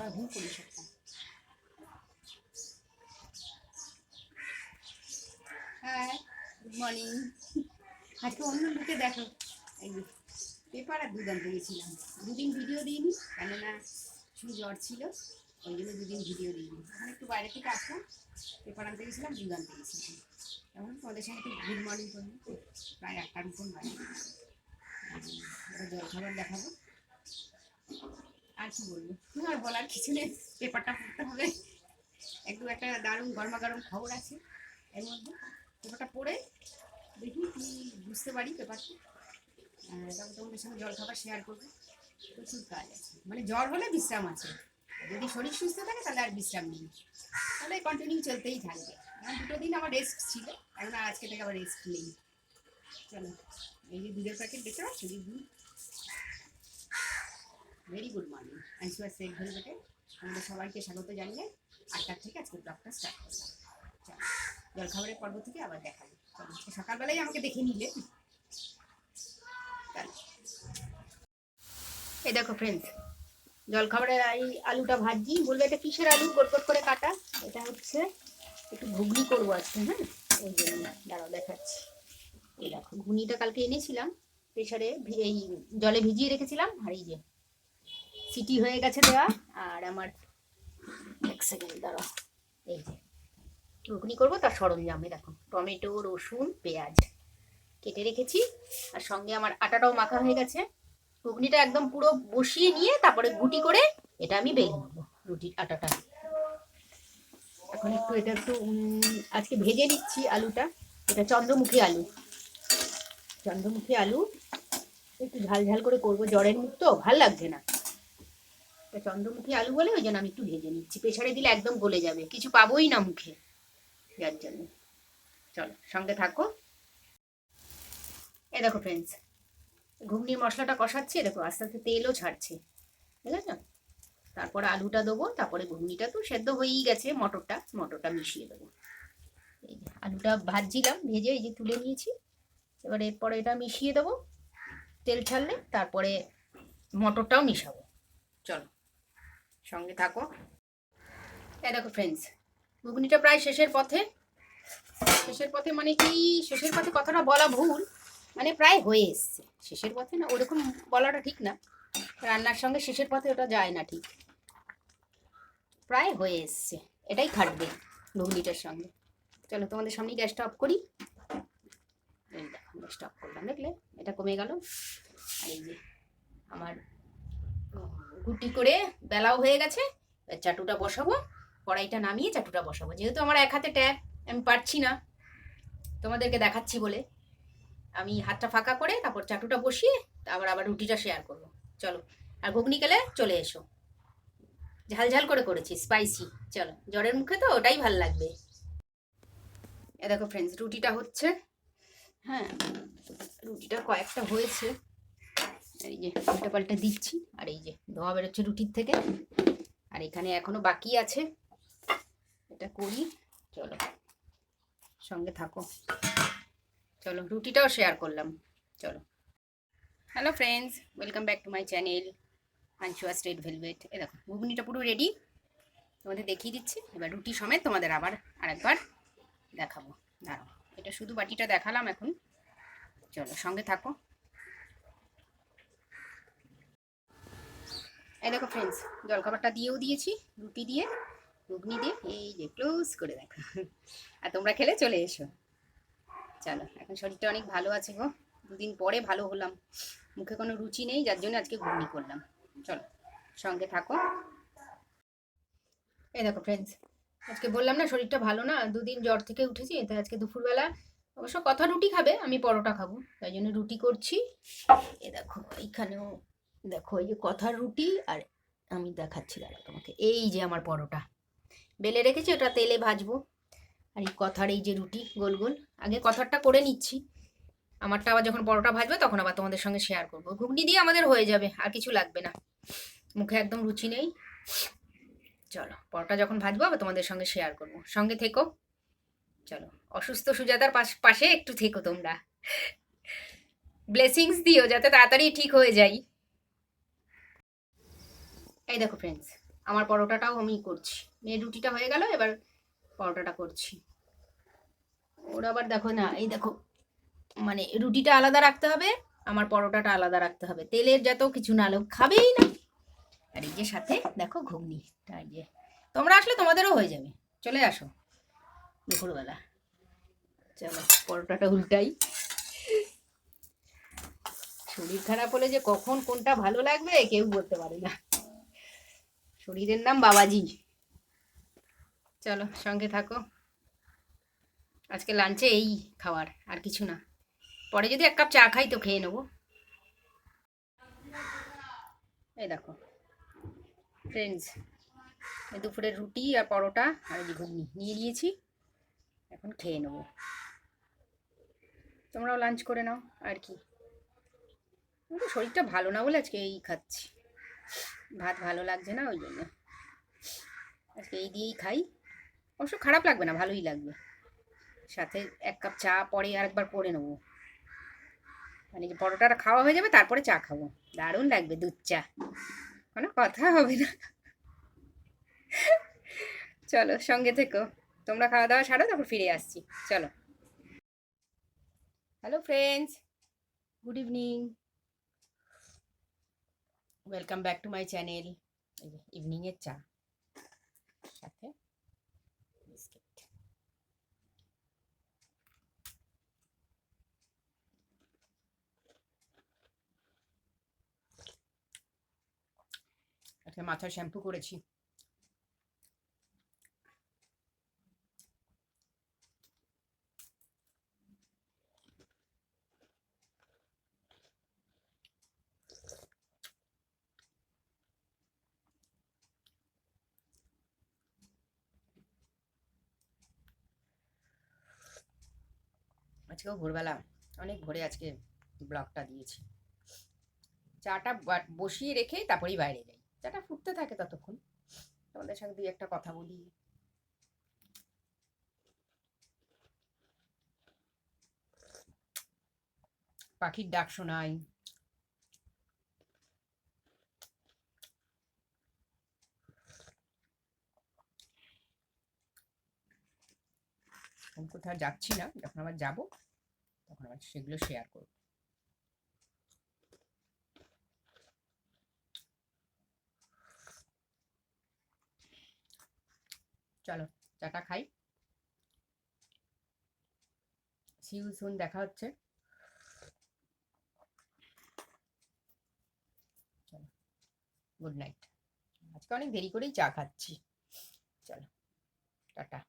আমরা ঘুম করি সবটা হ্যাঁ গুড মর্নিং আজকে অন্য লোকে দেখো। এই পেপার আর দুধ আনতে গেছিলাম। দুদিন ভিডিও দিইনি কেননা শুধু জ্বর ছিল ওই জন্য দুদিন ভিডিও দিইনি। এখন একটু বাইরে থেকে আসলাম পেপার আনতে গেছিলাম দুধ আনতে গেছিলাম। এখন তোমাদের সঙ্গে একটু গুড মর্নিং করব। প্রায় আটটার মতন বাজে। এবার জল খাবার দেখাবো। আর কি বলব? আর বলার কিছু নেই, পেপারটা পড়তে হবে। একটু একটা দারুণ গরমা গরম খবর আছে এর মধ্যে। পেপারটা পড়ে দেখি কি বুঝতে পারি পেপারটা। তারপর তোমাদের সঙ্গে জল খাবার শেয়ার করব। প্রচুর কাজ আছে। মানে জ্বর হলে বিশ্রাম আছে। যদি শরীর সুস্থ থাকে তাহলে আর বিশ্রাম নেই। তাহলে কন্টিনিউ চলতেই থাকবে। এখন দুটো দিন আমার রেস্ট ছিল। এখন আজকে থেকে আবার রেস্ট নেই। চলো, এই যে দুধের প্যাকেট দেখতে পাচ্ছ? দুধ। ভেরি গুড মর্নিং আইসুয়ার সেট ভেলভেটে আমাদের সবাইকে স্বাগত জানিয়ে আটটার থেকে আজকে ব্লগটা স্টার্ট করলাম। চলো জলখাবারের পর্ব থেকে আবার দেখাবো চলো, আজকে সকালবেলায় আমাকে দেখে নিলে। এই দেখো ফ্রেন্ডস জলখাবারে এই আলুটা ভাজি। বলবে এটা কিসের আলু? গোট গোট করে কাটা। এটা হচ্ছে একটু ঘুগনি করব আজকে হ্যাঁ? ওই জন্য দাঁড়াও, দেখাচ্ছি। এই দেখো, ঘুগনিটা কালকে এনেছিলাম। প্রেশারে এই জলে ভিজিয়ে রেখেছিলাম। আর এই যে সিটি হয়ে গেছে দেওয়া। আর আমার এক সেকেন্ড দাঁড়াও। এই যে, ঘুগনি করব, তার সরঞ্জামে দেখো, টমেটো, রসুন, পেঁয়াজ কেটে রেখেছি। আর সঙ্গে আমার আটাটাও মাখা হয়ে গেছে। ঘুগনিটা একদম পুরো বসিয়ে নিয়ে তারপরে গুটি করে এটা আমি বেলে নেব, রুটির আটাটা। এখন একটু, এটা একটু আজকে ভেজে নিচ্ছি আলুটা। এটা চন্দ্রমুখী আলু। চন্দ্রমুখী আলু, একটু ঝাল ঝাল করে করব। জ্বরের মুখ তো, ভালো লাগছে না। এটা চন্দ্রমুখী আলু বলে ওই জন্য আমি একটু ভেজে নিচ্ছি। প্রেশারে দিলে একদম গলে যাবে। কিছু পাবোই না মুখে। যার জন্য। চলো, সঙ্গে থাকো। এ দেখো ফ্রেন্ডস ঘুগনির মশলাটা কষাচ্ছি দেখো আস্তে আস্তে তেলও ছাড়ছে। ঠিক আছে তারপরে আলুটা দেবো, তারপরে ঘুগনিটা তো সেদ্ধ হয়েই গেছে, মটরটা মটরটা মিশিয়ে দেবো। এই যে আলুটা ভাজছিলাম, ভেজে এই যে তুলে নিয়েছি। এবার এরপরে এটা মিশিয়ে দেবো তেল ছাড়লে, তারপরে মটরটাও মিশাবো। চলো। সঙ্গে থাকো। এই দেখো ফ্রেন্ডস ঘুগনিটা প্রায় শেষের পথে। শেষের পথে মানে কি? শেষের পথে কথাটা বলা ভুল। মানে প্রায় হয়ে এসছে। শেষের পথে না, ওরকম বলাটা ঠিক না। রান্নার সঙ্গে শেষের পথে ওটা যায় না ঠিক। প্রায় হয়ে এসছে। এটাই খাটবে ঘুগনিটার সঙ্গে। চলো তোমাদের সামনে গ্যাসটা অফ করি। গ্যাসটা অফ করলাম, দেখলে? এটা কমে গেল। আর এই যে আমার গুটি করে বেলাও হয়ে গেছে চাটুটা বসাবো, কড়াইটা নামিয়ে চাটুটা বসাবো। যেহেতু আমার এক হাতে ট্যাপ, আমি পারছি না। তোমাদেরকে দেখাচ্ছি বলে। আমি হাতটা ফাঁকা করে তারপর চাটুটা বসিয়ে, তারপর আবার রুটিটা শেয়ার করব। চলো, আর ঘুগনি গেলে চলে এসো। ঝাল ঝাল করে করেছি স্পাইসি চলো, জ্বরের মুখে তো ওটাই ভালো লাগবে। এ দেখো ফ্রেন্ডস রুটিটা হচ্ছে হ্যাঁ রুটিটা কয়েকটা হয়েছে। এই যে, উল্টা পাল্টা দিচ্ছি, আর এই যে, ধোয়া বেরোচ্ছে রুটির থেকে। আর এখানে এখনও বাকি আছে। এটা করি, চলো, সঙ্গে থাকো। চলো, রুটিটাও শেয়ার করলাম, চলো। Hello friends welcome back to my channel আনচুয়া straight velvet এ দেখো, ঘুগনিটা পুরো রেডি তোমাদের দেখিয়ে দিচ্ছি, এবার রুটি সমেত তোমাদের আবার আরেকবার দেখাবো। দাঁড়াও, এটা শুধু বাটিটা দেখালাম এখন। চলো, সঙ্গে থাকো। এই দেখো ফ্রেন্ডস জলখাবারটা দিয়েও দিয়েছি, রুটি দিয়ে, ঘুগনি দিয়ে, এই যে ক্লোজ করে দেখো। আর তোমরা খেলে চলে এসো। চলো, এখন শরীরটা অনেক ভালো আছে গো। দুদিন পরে ভালো হলাম। মুখে কোনো রুচি নেই, যার জন্য আজকে ঘুগনি করলাম। চলো, সঙ্গে থাকো। এই দেখো ফ্রেন্ডস আজকে বললাম না শরীরটা ভালো না, দুদিন জ্বর থেকে উঠেছি, তাই আজকে দুপুরবেলা অবশ্য কথা রুটি খাবে, আমি পরোটা খাব। তাই জন্য রুটি করছি। এ দেখো, এইখানেও দেখো এই যে কথার রুটি আর আমি দেখাচ্ছি দাঁড়া তোমাকে। এই যে আমার পরোটা। বেলে রেখেছি, ওটা তেলে ভাজবো। আর এই কথার এই যে রুটি, গোল গোল। আগে কথারটা করে নিচ্ছি। আমারটা আবার যখন পরোটা ভাজবে, তখন আবার তোমাদের সঙ্গে শেয়ার করব। ঘুগনি দিয়ে আমাদের হয়ে যাবে, আর কিছু লাগবে না। মুখে একদম রুচি নেই। চলো, পরোটা যখন ভাজবো, আবার তোমাদের সঙ্গে শেয়ার করব। সঙ্গে থেকো। চলো, অসুস্থ সুজাতার পাশ, পাশে একটু থেকো তোমরা। ব্লেসিংস দিও, যাতে তাড়াতাড়ি ঠিক হয়ে যাই। এই দেখো ফ্রেন্ডস আমার পরোটাটাও আমি করছি। মেয়ে রুটিটা হয়ে গেল, এবার পরোটাটা করছি। ওর আবার দেখো না, এই দেখো মানে রুটিটা আলাদা রাখতে হবে, আমার পরোটাটা আলাদা রাখতে হবে। তেলের যত কিছু না লোক খাবেই না। আর এই যে সাথে দেখো ঘুগনি যে। তোমরা আসলে তোমাদেরও হয়ে যাবে। চলে আসো। দুপুরবেলা। চলো, পরোটাটা উল্টাই। শরীর খারাপ হলে যে কখন কোনটা ভালো লাগবে, কেউ বলতে পারে না। শরীরের নাম বাবাজি। চলো, সঙ্গে থাকো। আজকে লাঞ্চে এই খাওয়ার আর কিছু না। পরে যদি এক কাপ চা খাই তো খেয়ে নেব। এই দেখো ফ্রেন্ডস দুপুরের রুটি আর পরোটা আর ঘুগনি নিয়ে নিয়েছি। এখন খেয়ে নেব। তোমরাও লাঞ্চ করে নাও, আর কি? শরীরটা ভালো না বলে আজকে এই খাচ্ছি। ভাত ভালো লাগছে না, ওই জন্য। আজকে এই দিয়েই খাই। অবশ্য খারাপ লাগবে না, ভালোই লাগবে। সাথে এক কাপ চা পরে আরেকবার করে নেব। মানে যে পরোটাটা খাওয়া হয়ে যাবে, তারপরে চা খাব। দারুণ লাগবে, দুধ চা। কোনো কথা হবে না। চলো, সঙ্গে থেকো। তোমরা খাওয়া দাওয়া ছাড়ো তারপর ফিরে আসছি। চলো। Hello friends good evening welcome back to my channel ইভিনিংয়ের চা. সাথে বিস্কিট আজকে মাথার শ্যাম্পু করেছি। আজকেও ভোরবেলা অনেক ভোরে আজকে ব্লগটা দিয়েছি। চাটা বসিয়ে রেখে তারপরেই বাইরে যাই। চাটা ফুটতে থাকে ততক্ষণ। তোমাদের সঙ্গে দুই একটা কথা বলি। পাখির ডাক শোনাই। কোথাও যাচ্ছি না, যখন আবার যাব। তখন আবার সেগুলো শেয়ার করব। চলো চাটা খাই। সিউ সুন দেখা হচ্ছে। চলো গুড নাইট আজকে অনেক দেরি করেই চা খাচ্ছি। চলো, টাটা।